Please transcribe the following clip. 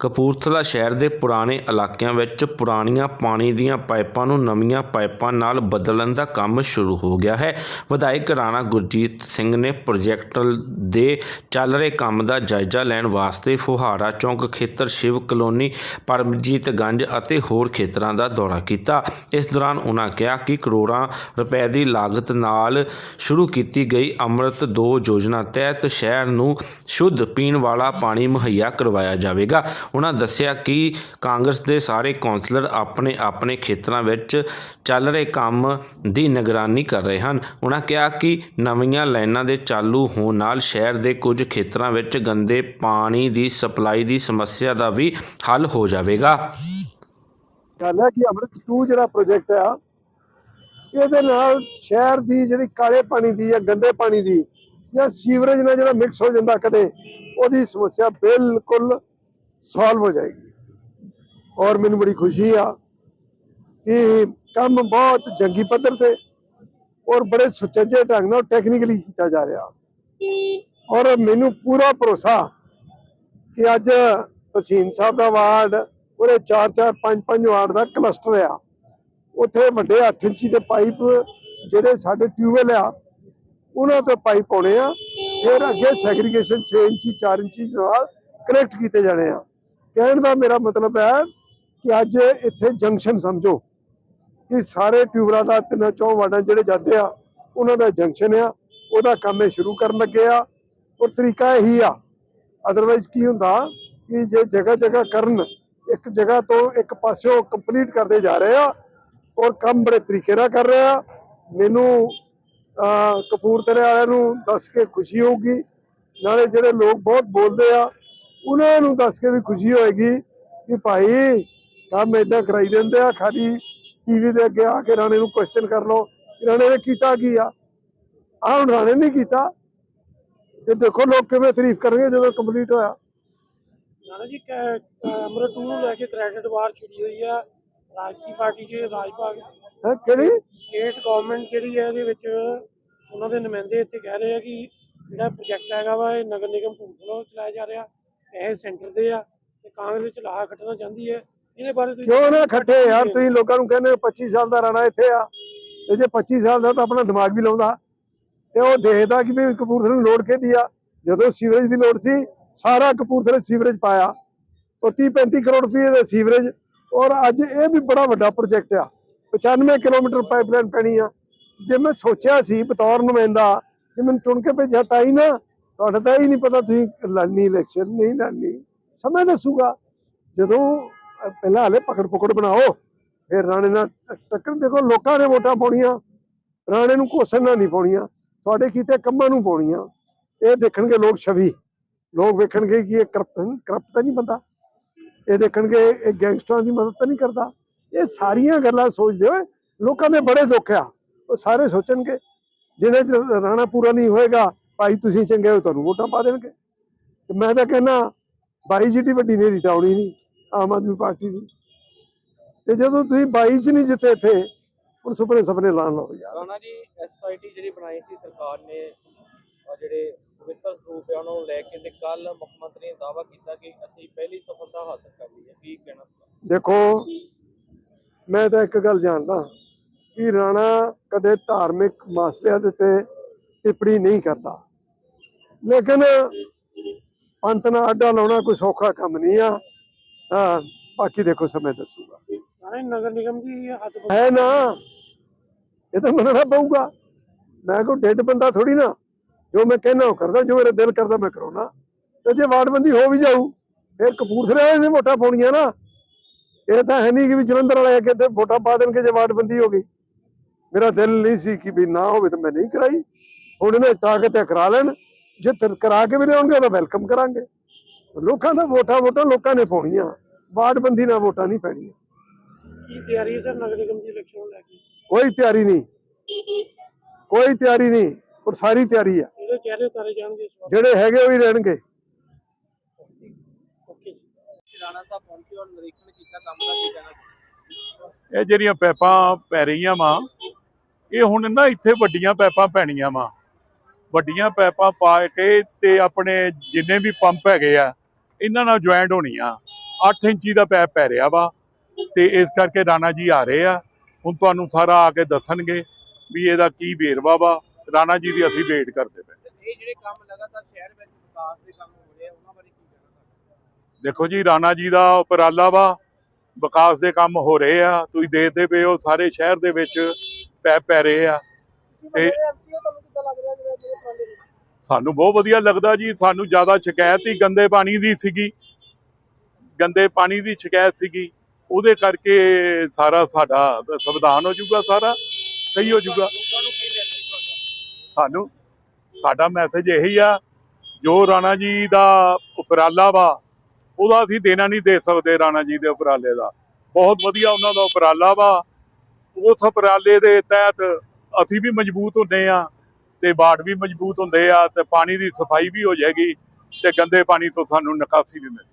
ਕਪੂਰਥਲਾ ਸ਼ਹਿਰ ਦੇ ਪੁਰਾਣੇ ਇਲਾਕਿਆਂ ਵਿੱਚ ਪੁਰਾਣੀਆਂ ਪਾਣੀ ਦੀਆਂ ਪਾਈਪਾਂ ਨੂੰ ਨਵੀਆਂ ਪਾਈਪਾਂ ਨਾਲ ਬਦਲਣ ਦਾ ਕੰਮ ਸ਼ੁਰੂ ਹੋ ਗਿਆ ਹੈ। ਵਿਧਾਇਕ ਰਾਣਾ ਗੁਰਜੀਤ ਸਿੰਘ ਨੇ ਪ੍ਰੋਜੈਕਟ ਦੇ ਚੱਲ ਰਹੇ ਕੰਮ ਦਾ ਜਾਇਜ਼ਾ ਲੈਣ ਵਾਸਤੇ ਫੁਹਾਰਾ ਚੌਂਕ ਖੇਤਰ, ਸ਼ਿਵ ਕਲੋਨੀ ਪਰਮਜੀਤਗੰਜ ਅਤੇ ਹੋਰ ਖੇਤਰਾਂ ਦਾ ਦੌਰਾ ਕੀਤਾ। ਇਸ ਦੌਰਾਨ ਉਨ੍ਹਾਂ ਕਿਹਾ ਕਿ ਕਰੋੜਾਂ ਰੁਪਏ ਦੀ ਲਾਗਤ ਨਾਲ ਸ਼ੁਰੂ ਕੀਤੀ ਗਈ ਅੰਮ੍ਰਿਤ 2 ਯੋਜਨਾ ਤਹਿਤ ਸ਼ਹਿਰ ਨੂੰ ਸ਼ੁੱਧ ਪੀਣ ਵਾਲਾ ਪਾਣੀ ਮੁਹੱਈਆ ਕਰਵਾਇਆ ਜਾਵੇਗਾ। ਉਹਨਾਂ ਦੱਸਿਆ ਕਿ ਕਾਂਗਰਸ ਦੇ ਸਾਰੇ ਕੌਂਸਲਰ ਆਪਣੇ ਆਪਣੇ ਖੇਤਰਾਂ ਵਿੱਚ ਚੱਲ ਰਹੇ ਕੰਮ ਦੀ ਨਿਗਰਾਨੀ ਕਰ ਰਹੇ ਹਨ। ਉਹਨਾਂ ਕਿਹਾ ਕਿ ਨਵੀਆਂ ਲਾਈਨਾਂ ਦੇ ਚਾਲੂ ਹੋਣ ਨਾਲ ਸ਼ਹਿਰ ਦੇ ਕੁਝ ਖੇਤਰਾਂ ਵਿੱਚ ਗੰਦੇ ਪਾਣੀ ਦੀ ਸਪਲਾਈ ਦੀ ਸਮੱਸਿਆ ਦਾ ਵੀ ਹੱਲ ਹੋ ਜਾਵੇਗਾ। ਗੱਲ ਹੈ ਕਿ ਅੰਮ੍ਰਿਤ 2 ਜਿਹੜਾ ਪ੍ਰੋਜੈਕਟ ਆ, ਇਹਦੇ ਨਾਲ ਸ਼ਹਿਰ ਦੀ ਜਿਹੜੀ ਕਾਲੇ ਪਾਣੀ ਦੀ ਜਾਂ ਗੰਦੇ ਪਾਣੀ ਦੀ ਜਾਂ ਸੀਵਰੇਜ ਨਾਲ ਜਿਹੜਾ ਮਿਕਸ ਹੋ ਜਾਂਦਾ ਕਦੇ, ਉਹਦੀ ਸਮੱਸਿਆ ਬਿਲਕੁਲ ਸੋਲਵ ਹੋ ਜਾਏਗੀ। ਔਰ ਮੈਨੂੰ ਬੜੀ ਖੁਸ਼ੀ ਆ ਕਿ ਕੰਮ ਬਹੁਤ ਜੰਗੀ ਪੱਧਰ ਤੇ ਔਰ ਬੜੇ ਸੁਚੱਜੇ ਢੰਗ ਨਾਲ ਟੈਕਨੀਕਲੀ ਕੀਤਾ ਜਾ ਰਿਹਾ। ਔਰ ਮੈਨੂੰ ਪੂਰਾ ਭਰੋਸਾ ਕਿ ਅੱਜ ਤਸੀਨ ਸਾਹਿਬ ਦਾ ਵਾਰਡ ਉਹਦੇ 4 4 5 5 ਵਾਰਡ ਦਾ ਕਲਸਟਰ ਆ। ਉੱਥੇ ਵੱਡੇ 8 ਇੰਚੀ ਦੇ ਪਾਈਪ ਜਿਹੜੇ ਸਾਡੇ ਟਿਊਬਵੈਲ ਆ, ਉਹਨਾਂ ਤੋਂ ਪਾਈਪ ਪਾਉਣੇ ਆ। ਫਿਰ ਅੱਗੇ ਸੈਗਰੀਗੇਸ਼ਨ 6 ਇੰਚੀ 4 ਇੰਚੀ ਨਾਲ ਕਨੈਕਟ ਕੀਤੇ ਜਾਣੇ ਆ। ਕਹਿਣ ਦਾ ਮੇਰਾ ਮਤਲਬ ਹੈ ਕਿ ਅੱਜ ਇੱਥੇ ਜੰਕਸ਼ਨ ਸਮਝੋ ਕਿ ਸਾਰੇ ਟਿਊਬਰਾਂ ਦਾ ਤਿੰਨਾਂ ਚੌਂ ਵਾਰਡਾਂ ਜਿਹੜੇ ਜਾਂਦੇ ਆ, ਉਹਨਾਂ ਦਾ ਜੰਕਸ਼ਨ ਆ, ਉਹਦਾ ਕੰਮ ਇਹ ਸ਼ੁਰੂ ਕਰਨ ਲੱਗੇ ਆ। ਔਰ ਤਰੀਕਾ ਇਹੀ ਆ ਅਦਰਵਾਈਜ਼ ਕੀ ਹੁੰਦਾ ਕਿ ਜੇ ਜਗ੍ਹਾ ਜਗ੍ਹਾ ਕਰਨ, ਇੱਕ ਜਗ੍ਹਾ ਤੋਂ ਇੱਕ ਪਾਸਿਓਂ ਕੰਪਲੀਟ ਕਰਦੇ ਜਾ ਰਹੇ ਆ, ਔਰ ਕੰਮ ਬੜੇ ਤਰੀਕੇ ਨਾਲ ਕਰ ਰਹੇ ਆ। ਮੈਨੂੰ ਕਪੂਰਥਲੇ ਵਾਲਿਆਂ ਨੂੰ ਦੱਸ ਕੇ ਖੁਸ਼ੀ ਹੋਊਗੀ, ਨਾਲੇ ਜਿਹੜੇ ਲੋਕ ਬਹੁਤ ਬੋਲਦੇ ਆ ਉਹਨਾਂ ਨੂੰ ਦੱਸ ਕੇ ਵੀ ਖੁਸ਼ੀ ਹੋਏਗੀ ਕਿ ਭਾਈ ਕੰਮ ਏਦਾਂ ਕਰਾਈ ਦਿੰਦੇ ਆ ਖਾਲੀ ਟੀਵੀ ਦੇ ਅੱਗੇ ਆ ਕੇ ਰਾਣੇ ਨੂੰ ਕੁਐਸਚਨ ਕਰ ਲਓ ਰਾਣੇ ਨੇ ਕੀਤਾ ਕੀ ਆ? ਆਹ ਹੁਣ ਰਾਣੇ ਨੇ ਕੀਤਾ। ਤੇ ਦੇਖੋ ਲੋਕ ਕਿਵੇਂ ਤਾਰੀਫ ਕਰਨਗੇ ਜਦੋਂ ਕੰਪਲੀਟ ਹੋਇਆ। ਨਾਨਾ ਜੀ ਅਮਰਤ ਨੂੰ ਲੈ ਕੇ ਕ੍ਰੈਡਿਟ ਵਾਰ ਛਿੜੀ ਹੋਈ ਆ। ਰਾਜਸੀ ਪਾਰਟੀ ਦੇ ਰਾਜ ਭਾਗ ਹੈ ਕਿਹੜੀ? ਸਟੇਟ ਗਵਰਨਮੈਂਟ ਜਿਹੜੀ ਹੈ ਇਹਦੇ ਵਿੱਚ ਉਹਨਾਂ ਦੇ ਨੁਮਾਇੰਦੇ ਇੱਥੇ ਕਹਿ ਰਹੇ ਆ ਕਿ ਜਿਹੜਾ ਪ੍ਰੋਜੈਕਟ ਹੈਗਾ ਵਾ ਇਹ ਨਗਰ ਨਿਗਮ ਭੂਤਲੋ ਚਲਾਇਆ ਜਾ ਰਿਹਾ। ਇਹ ਸੈਂਟਰ ਦੇ ਆ ਤੇ ਕਾਂਗਰਸ ਵਿੱਚ ਲਾਹਾ ਖੱਟਣਾ ਚਾਹੁੰਦੀ ਹੈ। ਇਹਦੇ ਬਾਰੇ ਤੁਸੀਂ ਕਿਉਂ ਨਾ ਖੱਟੇ ਯਾਰ? ਤੁਸੀਂ ਲੋਕਾਂ ਨੂੰ ਕਹਿੰਦੇ ਹੋ 25 ਸਾਲ ਦਾ ਰਾਣਾ ਇੱਥੇ ਆ। ਤੇ ਜੇ 25 ਸਾਲ ਦਾ ਤਾਂ ਆਪਣਾ ਦਿਮਾਗ ਵੀ ਲਾਉਂਦਾ। ਤੇ ਉਹ ਦੇਖਦਾ ਕਿ ਵੀ ਕਪੂਰਥਲੇ ਨੂੰ ਲੋੜ ਕਿਹਦੀ ਆ? ਜਦੋਂ ਸੀਵਰੇਜ ਦੀ ਲੋੜ ਸੀ ਸਾਰਾ ਕਪੂਰਥਲੇ ਸੀਵਰੇਜ ਪਾਇਆ। ਉਹ 30 35 ਕਰੋੜ ਰੁਪਏ ਦਾ ਸੀਵਰੇਜ। ਔਰ ਅੱਜ ਇਹ ਵੀ ਬੜਾ ਵੱਡਾ ਪ੍ਰੋਜੈਕਟ ਆ। 95 ਕਿਲੋਮੀਟਰ ਪਾਈਪਲਾਈਨ ਪੈਣੀ ਆ। ਜੇ ਮੈਂ ਸੋਚਿਆ ਸੀ ਬਤੌਰ ਨੁਮਾਇੰਦਾ ਕਿ ਮੈਨੂੰ ਚੁਣ ਕੇ ਭੇਜਿਆ ਤਾਂ ਹੀ ਨਾ ਤੁਹਾਡਾ ਤਾਂ ਇਹ ਨਹੀਂ ਪਤਾ ਤੁਸੀਂ ਲੜਨੀ ਇਲੈਕਸ਼ਨ ਨਹੀਂ ਲੜਨੀ ਸਮੇਂ ਦੱਸੂਗਾ। ਜਦੋਂ ਪਹਿਲਾਂ ਹਲੇ ਪਕੜ ਪਕੜ ਬਣਾਓ, ਫਿਰ ਰਾਣੇ ਨਾਲ ਟ- ਟੱਕਰ। ਦੇਖੋ, ਲੋਕਾਂ ਨੇ ਵੋਟਾਂ ਪਾਉਣੀਆਂ, ਰਾਣੇ ਨੂੰ ਕੋਸਣ ਨਾਲ ਨਹੀਂ ਪਾਉਣੀਆਂ, ਤੁਹਾਡੇ ਕੀਤੇ ਕੰਮਾਂ ਨੂੰ ਪਾਉਣੀਆਂ। ਇਹ ਦੇਖਣਗੇ ਲੋਕ ਛਵੀ। ਲੋਕ ਵੇਖਣਗੇ ਕਿ ਇਹ ਕਰਪਟ ਕਰਪਟ ਤਾਂ ਨਹੀਂ ਬੰਦਾ। ਇਹ ਦੇਖਣਗੇ, ਇਹ ਗੈਂਗਸਟਰਾਂ ਦੀ ਮਦਦ ਤਾਂ ਨਹੀਂ ਕਰਦਾ। ਇਹ ਸਾਰੀਆਂ ਗੱਲਾਂ ਸੋਚਦੇ ਹੋਏ ਲੋਕਾਂ ਦੇ ਬੜੇ ਦੁੱਖ ਆ। ਉਹ ਸਾਰੇ ਸੋਚਣਗੇ। ਜਿਹਦੇ ਚ ਰਾਣਾ ਪੂਰਾ ਨਹੀਂ ਹੋਏਗਾ ਭਾਈ ਤੁਸੀਂ ਚੰਗੇ ਹੋ ਤੁਹਾਨੂੰ ਵੋਟਾਂ ਪਾ ਦੇਣਗੇ। ਤੇ ਮੈਂ ਤਾਂ ਕਹਿੰਦਾ ਬਾਈ ਜਿੱਡੀ ਵੱਡੀ ਨੇਰੀ ਤਾਂ ਆਉਣੀ ਨਹੀਂ ਆਮ ਆਦਮੀ ਪਾਰਟੀ ਦੀ। ਤੇ ਜਦੋਂ ਤੁਸੀਂ 22 ਚ ਨਹੀਂ ਜਿੱਤੇ ਇੱਥੇ ਹੁਣ ਸੁਪਨੇ ਸੁਪਨੇ ਲਾਣ ਲਓ ਯਾਰ ਰਾਣਾ ਜੀ ਐਸਆਈਟੀ ਜਿਹੜੀ ਬਣਾਈ ਸੀ ਸਰਕਾਰ ਨੇ ਜਿਹੜੇ ਪਵਿੱਤਰ ਸਰੂਪ ਹੈ ਉਹਨਾਂ ਨੂੰ ਲੈ ਕੇ ਤੇ ਕੱਲ ਮੁੱਖ ਮੰਤਰੀ ਨੇ ਦਾਅਵਾ ਕੀਤਾ ਕਿ ਅਸੀਂ ਪਹਿਲੀ ਸਫਲਤਾ ਹਾਸਲ ਕਰ ਲਈ ਹੈ। ਕੀ ਕਹਿਣਾ? ਦੇਖੋ ਮੈਂ ਤਾਂ ਇੱਕ ਗੱਲ ਜਾਣਦਾ ਕਿ ਰਾਣਾ ਕਦੇ ਧਾਰਮਿਕ ਮਸਲਿਆਂ ਦੇ ਤੇ ਟਿੱਪਣੀ ਨਹੀਂ ਕਰਦਾ। ਲੇਕਿਨ ਪੰਥ ਨਾਲ ਅੱਡਾ ਲਾਉਣਾ ਕੋਈ ਸੌਖਾ ਕੰਮ ਨਹੀਂ ਆ। ਬਾਕੀ ਦੇਖੋ ਸਮੇਂ ਦੱਸੂਗਾ। ਨਾਲੇ ਨਗਰ ਨਿਗਮ ਦੀ ਹੱਦ ਹੈ ਨਾ। ਇਹ ਤਾਂ ਮੰਨਣਾ ਪਊਗਾ। ਮੈਂ ਕੋਈ ਡੈਡ ਬੰਦਾ ਥੋੜੀ ਨਾ। ਜੋ ਮੈਂ ਕਹਿਣਾ ਉਹ ਕਰਦਾ ਜੋ ਮੇਰਾ ਦਿਲ ਕਰਦਾ ਮੈਂ ਕਰਾਉਣਾ। ਤੇ ਜੇ ਵਾਰਡਬੰਦੀ ਹੋ ਵੀ ਜਾਊ ਫਿਰ ਕਪੂਰਥਲੇ ਵਾਲੇ ਨੇ ਵੋਟਾਂ ਪਾਉਣੀਆਂ ਨਾ। ਇਹ ਤਾਂ ਹੈ ਨਹੀਂ ਕਿ ਵੀ ਜਲੰਧਰ ਵਾਲੇ ਆ ਕੇ ਤੇ ਵੋਟਾਂ ਪਾ ਦੇਣਗੇ ਜੇ ਵਾਰਡਬੰਦੀ ਹੋ ਗਈ। ਮੇਰਾ ਦਿਲ ਨਹੀਂ ਸੀ ਕਿ ਵੀ ਨਾ ਹੋਵੇ ਤਾਂ ਮੈਂ ਨਹੀਂ ਕਰਾਈ। ਹੁਣ ਇਹਨੇ ਤਾਕਤ ਹੈ ਕਰਾ ਲੈਣ। ਜੇ ਤ- ਕਰਾ ਕੇ ਵੀ ਲਿਆਉਣਗੇ ਤਾਂ ਵੈਲਕਮ ਕਰਾਂਗੇ। ਲੋਕਾਂ ਦਾ ਵੋਟਾਂ ਵੋਟਾਂ ਲੋਕਾਂ ਨੇ ਪਾਉਣੀਆਂ। ਵਾਰਡਬੰਦੀ ਨਾਲ ਵੋਟਾਂ ਨਹੀਂ ਪੈਣੀਆਂ। ਕੀ ਤਿਆਰੀ ਹੈ ਸਰ ਨਗਰ ਨਿਗਮ ਦੀ ਇਲੈਕਸ਼ਨ ਨੂੰ ਲੈ ਕੇ? ਕੋਈ ਤਿਆਰੀ ਨਹੀਂ। ਕੋਈ ਤਿਆਰੀ ਨਹੀਂ ਔਰ ਸਾਰੀ ਤਿਆਰੀ ਆ। ਇਹਦੇ ਚਿਹਰੇ ਉਤਾਰੇ ਜਾਣਗੇ ਇਸ ਵਾਰ। ਜਿਹੜੇ ਹੈਗੇ ਉਹ ਹੀ ਰਹਿਣਗੇ। ਓਕੇ ਰਾਣਾ ਸਾਹਿਬ ਪਹੁੰਚੇ ਔਰ ਨਿਰੀਖਣ ਕੀਤਾ ਕੰਮ ਦਾ ਕੀ ਕਹਿਣਾ ਚਾਹੁੰਦੇ? ਇਹ ਜਿਹੜੀਆਂ ਪੈਪਾਂ ਪੈ ਰਹੀਆਂ ਵਾ ਇਹ ਹੁਣ ਨਾ ਇੱਥੇ ਵੱਡੀਆਂ ਪੈਪਾਂ ਪੈਣੀਆਂ ਵਾ। ਵੱਡੀਆਂ ਪੈਪਾਂ ਪਾ ਕੇ ਤੇ ਆਪਣੇ ਜਿੰਨੇ ਵੀ ਪੰਪ ਹੈਗੇ ਆ ਇਹਨਾਂ ਨਾਲ ਜੁਆਇੰਟ ਹੋਣੀਆਂ 8 ਇੰਚੀ ਦਾ ਪੈਪ ਪੈ ਰਿਹਾ ਵਾ ਤੇ ਇਸ ਕਰਕੇ ਰਾਣਾ ਜੀ ਆ ਰਹੇ ਆ। ਹੁਣ ਤੁਹਾਨੂੰ ਸਾਰਾ ਆ ਕੇ ਦੱਸਣਗੇ ਵੀ ਇਹਦਾ ਕੀ ਵੇਰਵਾ ਵਾ। ਰਾਣਾ ਜੀ ਦੀ ਅਸੀਂ ਵੇਟ ਕਰਦੇ ਪਏ। ਇਹ ਜਿਹੜੇ ਕੰਮ ਲਗਾਤਾਰ ਸ਼ਹਿਰ ਵਿੱਚ ਵਿਕਾਸ ਦੇ ਕੰਮ ਹੋ ਰਹੇ ਆ ਉਹਨਾਂ ਬਾਰੇ ਕੀ ਕਹਿਣਾ ਦੇਖੋ ਜੀ ਰਾਣਾ ਜੀ ਦਾ ਉਪਰਾਲਾ ਵਾ। ਵਿਕਾਸ ਦੇ ਕੰਮ ਹੋ ਰਹੇ ਆ। ਤੁਸੀਂ ਦੇਖਦੇ ਪਏ ਹੋ ਸਾਰੇ ਸ਼ਹਿਰ ਦੇ ਵਿੱਚ ਪੈਪ ਪੈ ਰਹੇ ਆ। ਤੇ ਸਾਨੂੰ ਬਹੁਤ ਵਧੀਆ ਲੱਗਦਾ ਜੀ, ਸਾਨੂੰ ਜ਼ਿਆਦਾ ਸ਼ਿਕਾਇਤ ਹੀ ਗੰਦੇ ਪਾਣੀ ਦੀ ਸੀਗੀ। ਗੰਦੇ ਪਾਣੀ ਦੀ ਸ਼ਿਕਾਇਤ ਸੀਗੀ। ਉਹਦੇ ਕਰਕੇ ਸਾਰਾ ਸਾਡਾ ਸੰਵਿਧਾਨ ਹੋ ਜਾਊਗਾ ਸਾਰਾ, ਸਹੀ ਹੋ ਜਾਊਗਾ। ਸਾਨੂੰ, ਸਾਡਾ ਮੈਸੇਜ ਇਹੀ ਆ, ਜੋ ਰਾਣਾ ਜੀ ਦਾ ਉਪਰਾਲਾ ਵਾ, ਉਹਦਾ ਅਸੀਂ ਦੇਣਾ ਨਹੀਂ ਦੇ ਸਕਦੇ ਰਾਣਾ ਜੀ ਦੇ ਉਪਰਾਲੇ ਦਾ। ਬਹੁਤ ਵਧੀਆ ਉਹਨਾਂ ਦਾ ਉਪਰਾਲਾ ਵਾ। ਉਸ ਉਪਰਾਲੇ ਦੇ ਤਹਿਤ ਅਸੀਂ ਵੀ ਮਜ਼ਬੂਤ ਹੁੰਦੇ ਆ ਤੇ ਬਾੜ ਵੀ ਮਜ਼ਬੂਤ ਹੁੰਦੇ ਆ ਤੇ ਪਾਣੀ ਦੀ ਸਫ਼ਾਈ ਵੀ ਹੋ ਜਾਏਗੀ ਤੇ ਗੰਦੇ ਪਾਣੀ ਤੋਂ ਸਾਨੂੰ ਨਿਕਾਸੀ ਵੀ ਮਿਲ